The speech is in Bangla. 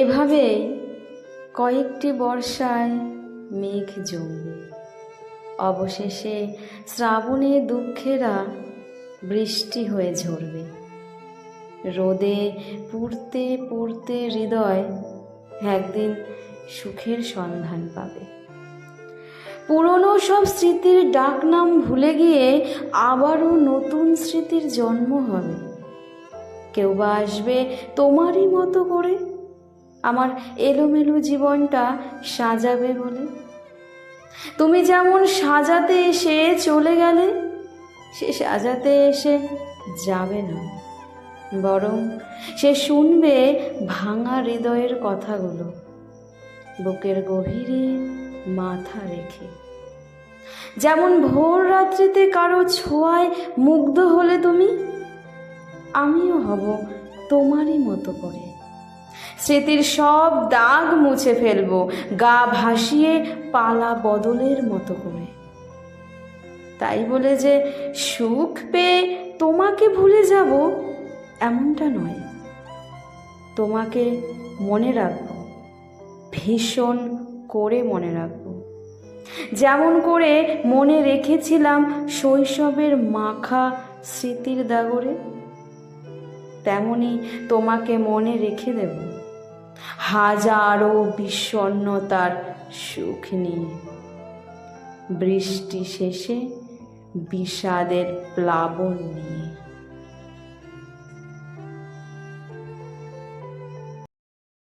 এভাবেই কয়েকটি বর্ষায় মেঘ জমবে। অবশেষে শ্রাবণে দুঃখেরা বৃষ্টি হয়ে ঝরবে। রোদে পুড়তে পুড়তে হৃদয় একদিন সুখের সন্ধান পাবে। পুরনো সব স্মৃতির ডাকনাম ভুলে গিয়ে আবারও নতুন স্মৃতির জন্ম হবে। কেউ বা আসবে তোমারই মতো করে আমার এলোমেলো জীবনটা সাজাবে বলে। তুমি যেমন সাজাতে এসে চলে গেলে, সে সাজাতে এসে যাবে না। বরং সে শুনবে ভাঙা হৃদয়ের কথাগুলো, বুকের গভীরে মাথা রেখে। যেমন ভোর রাত্রিতে কারও ছোঁয়ায় মুগ্ধ হলে তুমি, আমিও হব তোমারই মতো করে। স্মৃতির সব দাগ মুছে ফেলব, গা ভাসিয়ে পালা বদলের মতো করে। তাই বলে যে, সুখ পেয়ে তোমাকে ভুলে যাব, এমনটা নয়। তোমাকে মনে রাখব, ভীষণ করে মনে রাখব। যেমন করে মনে রেখেছিলাম শৈশবের মাখা স্মৃতির দাগরে, তেমনি তোমাকে মনে রেখে দেব। হাজারো বিষণ্নতার সুখ নিয়ে। বৃষ্টি শেষে বিষাদের প্লাবন নিয়ে।